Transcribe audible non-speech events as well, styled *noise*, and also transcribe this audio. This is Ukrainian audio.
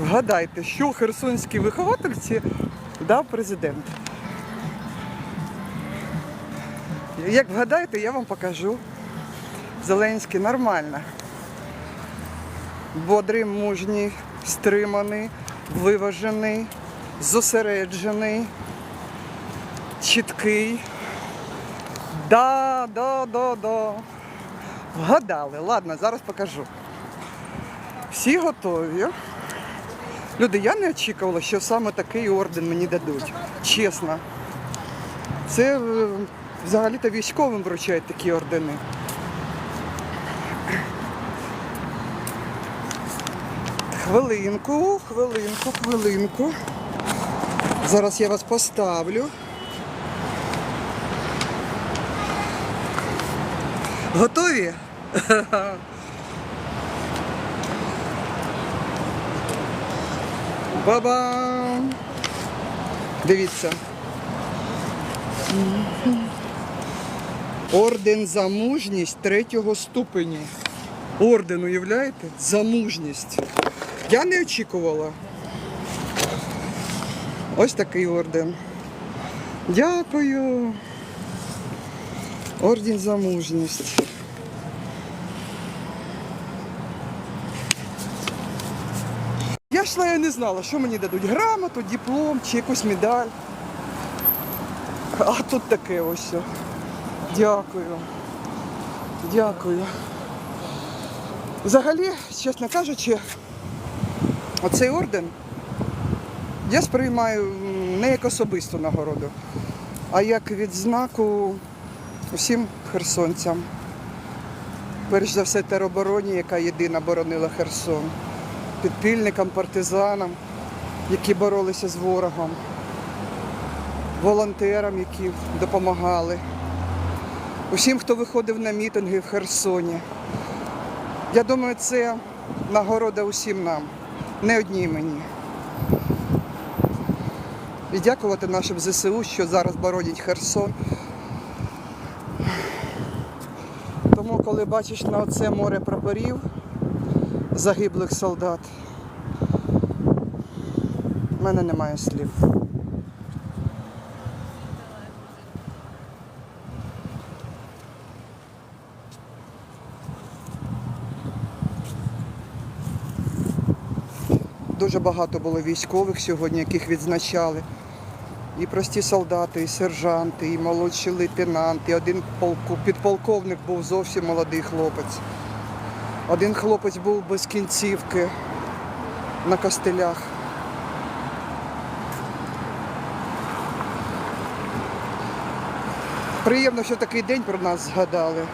Вгадайте, що херсонській виховательці дав президент. Як вгадаєте, я вам покажу. Зеленський нормально. Бодрий, мужній, стриманий, виважений, зосереджений, чіткий. Да, да, да, да. Вгадали. Ладно, зараз покажу. Всі готові. Люди, я не очікувала, що саме такий орден мені дадуть. Чесно. Це е, взагалі-то військовим вручають такі ордени. Хвилинку, хвилинку, хвилинку. Зараз я вас поставлю. Готові? *laughs* Ба-бам! Дивіться. Орден за мужність третього ступеню. Орден, уявляєте? За мужність. Я не очікувала. Ось такий орден. Дякую. Орден за мужність. Я йшла, я не знала, що мені дадуть. Грамоту, диплом чи якусь медаль. А тут таке ось. Дякую. Дякую. Взагалі, чесно кажучи, оцей орден я сприймаю не як особисту нагороду, а як відзнаку усім херсонцям. Перш за все теробороні, яка єдина боронила Херсон, підпільникам, партизанам, які боролися з ворогом, волонтерам, які допомагали, усім, хто виходив на мітинги в Херсоні. Я думаю, це нагорода усім нам, не одній мені. І дякувати нашим ЗСУ, що зараз боронять Херсон. Тому, коли бачиш на оце море прапорів загиблих солдат, в мене немає слів. Дуже багато було військових сьогодні, яких відзначали. І прості солдати, і сержанти, і молодші лейтенанти. Один підполковник був зовсім молодий хлопець. Один хлопець був без кінцівки на костелях. Приємно, що такий день про нас згадали.